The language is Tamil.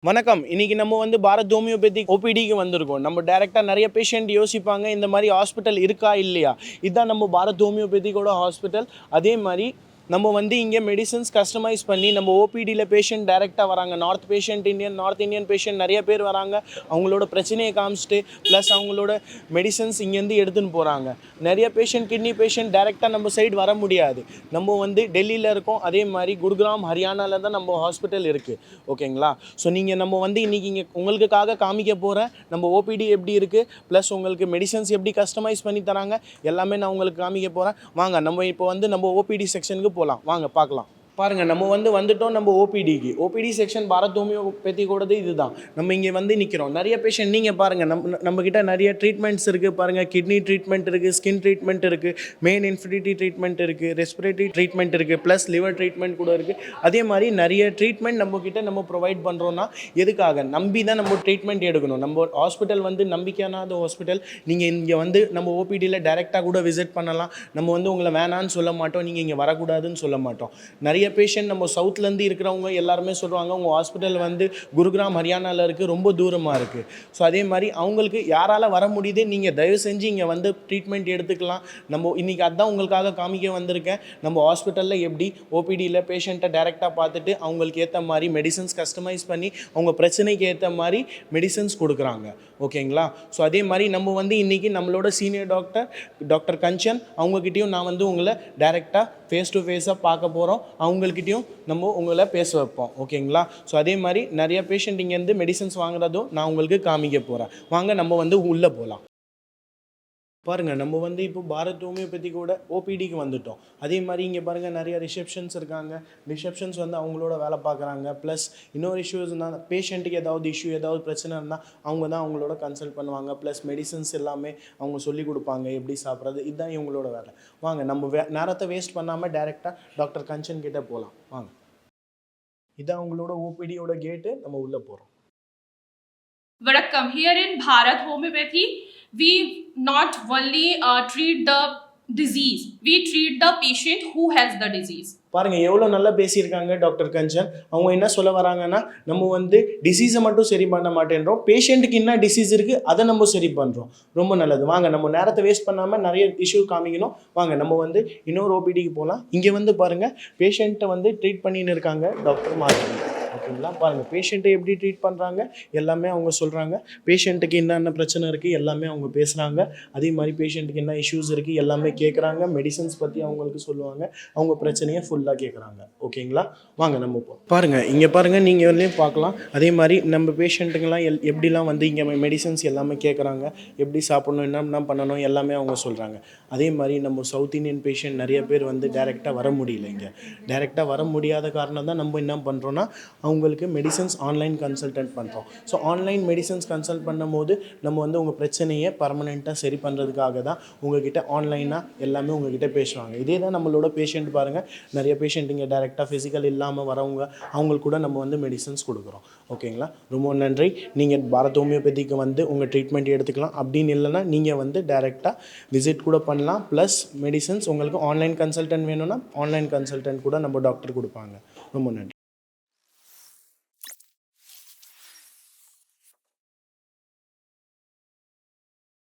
வணக்கம். இன்னைக்கு நம்ம வந்து பாரத் ஹோமியோபதி ஓபிடிக்கு வந்திருக்கோம். நம்ம டைரெக்டாக நிறைய பேஷண்ட் யோசிப்பாங்க இந்த மாதிரி ஹாஸ்பிட்டல் இருக்கா இல்லையா? இதுதான் நம்ம பாரத் ஹோமியோபதிக்கோட ஹாஸ்பிட்டல் அதே மாதிரி நம்ம வந்து இங்கே மெடிசன்ஸ் கஸ்டமைஸ் பண்ணி நம்ம ஓபிடியில் பேஷண்ட் டைரெக்டாக வராங்க. North patient Indian north Indian patient நிறைய பேர் வராங்க. அவங்களோட பிரச்சனையை காமிச்சிட்டு ப்ளஸ் அவங்களோட மெடிசன்ஸ் இங்கேருந்து எடுத்துன்னு போகிறாங்க நிறைய பேஷண்ட் கிட்னி பேஷண்ட் டைரெக்டாக நம்ம சைடு வர முடியாது. நம்ம வந்து டெல்லியில் இருக்கோம். அதே மாதிரி குருகிராம் ஹரியானாவில் தான் நம்ம ஹாஸ்பிட்டல் இருக்குது ஓகேங்களா? ஸோ நீங்கள் நம்ம வந்து இன்றைக்கி இங்கே உங்களுக்காக காமிக்க போகிறேன் நம்ம ஓபிடி எப்படி இருக்குது ப்ளஸ் உங்களுக்கு மெடிசன்ஸ் எப்படி கஸ்டமைஸ் பண்ணி தராங்க எல்லாமே நான் உங்களுக்கு காமிக்க போகிறேன் வாங்க நம்ம இப்போ வந்து நம்ம ஓபிடி செக்ஷனுக்கு போகலாம் வாங்க பார்க்கலாம். பாருங்கள் நம்ம வந்து வந்துட்டோம் நம்ம ஓபிடிக்கு ஓபிடி செக்ஷன் பாரத் ஹோமியோபதி கூடது இதுதான். நம்ம இங்கே வந்து நிற்கிறோம் நிறைய பேஷண்ட் நீங்கள் பாருங்கள் நம்ம நம்மக்கிட்ட நிறைய ட்ரீட்மெண்ட்ஸ் இருக்குது பாருங்கள் கிட்னி ட்ரீட்மெண்ட் இருக்குது ஸ்கின் ட்ரீட்மெண்ட் இருக்குது மெயின் இன்ஃபினிட்டி ட்ரீட்மெண்ட் இருக்குது ரெஸ்பிரேட்டரி ட்ரீட்மெண்ட் இருக்குது ப்ளஸ் லிவர் ட்ரீட்மெண்ட் கூட இருக்குது அதே மாதிரி நிறைய ட்ரீட்மெண்ட் நம்மக்கிட்ட நம்ம ப்ரொவைட் பண்ணுறோன்னா எதுக்காக? நம்பி தான் நம்ம ட்ரீட்மெண்ட் எடுக்கணும். நம்ம ஹாஸ்பிட்டல் வந்து நம்பிக்கையானாத ஹாஸ்பிட்டல் நீங்கள் இங்கே வந்து நம்ம ஓபிடியில் டைரெக்டாக கூட விசிட் பண்ணலாம். நம்ம வந்து உங்களை வேணான்னு சொல்ல மாட்டோம். நீங்கள் இங்கே வரக்கூடாதுன்னு சொல்ல மாட்டோம். நிறைய பேஷண்ட் நம்ம சவுத்லேருந்து இருக்கிறவங்க எல்லாருமே சொல்கிறாங்க உங்கள் ஹாஸ்பிட்டல் வந்து குருகிராம் ஹரியானாவில் இருக்குது ரொம்ப தூரமாக இருக்குது ஸோ அதே மாதிரி அவங்களுக்கு யாரால் வர முடியுது நீங்கள் தயவு செஞ்சு இங்கே வந்து ட்ரீட்மெண்ட் எடுத்துக்கலாம். நம்ம இன்றைக்கி அதான் உங்களுக்காக காமிக்க வந்திருக்கேன். நம்ம ஹாஸ்பிட்டலில் எப்படி ஓபிடியில் பேஷண்ட்டை டேரெக்டாக பார்த்துட்டு அவங்களுக்கு ஏற்ற மாதிரி மெடிசன்ஸ் கஸ்டமைஸ் பண்ணி அவங்க பிரச்சனைக்கு ஏற்ற மாதிரி மெடிசன்ஸ் கொடுக்குறாங்க. ஓகேங்களா? ஸோ அதே மாதிரி நம்ம வந்து இன்றைக்கி நம்மளோட சீனியர் டாக்டர் டாக்டர் கஞ்சன் அவங்கக்கிட்டேயும் நான் வந்து உங்களை டேரெக்டாக ஃபேஸ் டு ஃபேஸாக பார்க்க போகிறோம் அவங்கக்கிட்டையும் நம்ம உங்களை பேச வைப்போம். ஓகேங்களா? ஸோ அதே மாதிரி நிறைய பேஷண்ட் இங்கேருந்து மெடிசன்ஸ் வாங்குறதும் நான் உங்களுக்கு காமிக்க போகிறேன் வாங்க நம்ம வந்து உள்ளே போகலாம் பாருங்கள் நம்ம வந்து இப்போ பாரத் ஹோமியோபதி கூட ஓபிடிக்கு வந்துட்டோம். அதே மாதிரி இங்கே பாருங்கள் நிறைய ரிசப்ஷன்ஸ் இருக்காங்க. ரிசப்ஷன்ஸ் வந்து அவங்களோட வேலை பார்க்குறாங்க. ப்ளஸ் இன்னொரு இஷ்யூஸ்னால் பேஷண்ட்டுக்கு ஏதாவது இஷ்யூ ஏதாவது பிரச்சனை இருந்தால் அவங்க தான் அவங்களோட கன்சல்ட் பண்ணுவாங்க. ப்ளஸ் மெடிசன்ஸ் எல்லாமே அவங்க சொல்லி கொடுப்பாங்க. எப்படி சாப்பிட்றது? இதுதான் இவங்களோட வேலை. வாங்க நம்ம வே நேரத்தை வேஸ்ட் பண்ணாமல் டேரெக்டாக டாக்டர் கஞ்சன் கிட்டே போகலாம் வாங்க. இதான் அவங்களோட ஓபிடியோட கேட்டு நம்ம உள்ளே போகிறோம் வணக்கம். Here in Bharat homeopathy we not only uh, treat the disease, we treat the patient who has the disease. பாருங்க எவ்வளோ நல்லா பேசியிருக்காங்க டாக்டர் கஞ்சன். அவங்க என்ன சொல்ல வராங்கன்னா நம்ம வந்து டிசீஸை மட்டும் சரி பண்ண மாட்டேன்றோம். பேஷண்ட்டுக்கு என்ன டிசீஸ் இருக்குது அதை நம்ம சரி பண்ணுறோம் ரொம்ப நல்லது. வாங்க நம்ம நேரத்தை வேஸ்ட் பண்ணாமல் நிறைய இஷ்யூ காமிக்கணும். வாங்க நம்ம வந்து இன்னொரு ஓபிடிக்கு போகலாம் இங்கே வந்து பாருங்கள் பேஷண்ட்டை வந்து ட்ரீட் பண்ணின்னு இருக்காங்க டாக்டர் மாதவி. ஓகேங்களா பாருங்கள் பேஷண்ட்டை எப்படி ட்ரீட் பண்ணுறாங்க எல்லாமே அவங்க சொல்கிறாங்க பேஷண்ட்டுக்கு என்னென்ன பிரச்சனை இருக்குது எல்லாமே அவங்க பேசுகிறாங்க அதே மாதிரி பேஷண்ட்டுக்கு என்ன இஷ்யூஸ் இருக்குது எல்லாமே கேட்குறாங்க மெடிசன்ஸ் பற்றி அவங்களுக்கு சொல்லுவாங்க. அவங்க பிரச்சனையை ஃபுல்லாக கேட்குறாங்க ஓகேங்களா? வாங்க நம்ம போ பாருங்கள் இங்கே பாருங்கள் நீங்கள் வந்து பார்க்கலாம். அதே மாதிரி நம்ம பேஷண்ட்டுங்கெல்லாம் எல் எப்படிலாம் வந்து இங்கே மெடிசன்ஸ் எல்லாமே கேட்குறாங்க எப்படி சாப்பிடணும் என்ன பண்ணணும் எல்லாமே அவங்க சொல்கிறாங்க அதே மாதிரி நம்ம சவுத் இந்தியன் பேஷண்ட் நிறைய பேர் வந்து டேரெக்டாக வர முடியல இங்கே. டேரெக்டாக வர முடியாத காரணம் தான் நம்ம என்ன பண்ணுறோன்னா அவங்களுக்கு மெடிசன்ஸ் ஆன்லைன் கன்சல்டன்ட் பண்ணுறோம் ஸோ ஆன்லைன் மெடிசன்ஸ் கன்சல்ட் பண்ணும்போது நம்ம வந்து உங்கள் பிரச்சனையை பர்மனெண்ட்டாக சரி பண்ணுறதுக்காக தான் உங்ககிட்ட ஆன்லைனாக எல்லாமே உங்ககிட்ட பேசுவாங்க இதே தான் நம்மளோட பேஷண்ட் பாருங்கள் நிறைய பேஷண்ட் இங்கே டைரெக்டாக ஃபிசிக்கல் இல்லாமல் வரவங்க அவங்களுக்கு கூட நம்ம வந்து மெடிசன்ஸ் கொடுக்குறோம். ஓகேங்களா? ரொம்ப நன்றி. நீங்கள் பாரத் ஹோமியோபதிக்கு வந்து உங்கள் ட்ரீட்மெண்ட் எடுத்துக்கலாம். அப்படின்னு இல்லைன்னா நீங்கள் வந்து டைரெக்டாக விசிட் கூட பண்ணலாம். ப்ளஸ் மெடிசன்ஸ் உங்களுக்கு ஆன்லைன் கன்சல்டன்ட் வேணும்னா ஆன்லைன் கன்சல்டன்ட் கூட நம்ம டாக்டர் கொடுப்பாங்க. ரொம்ப நன்றி.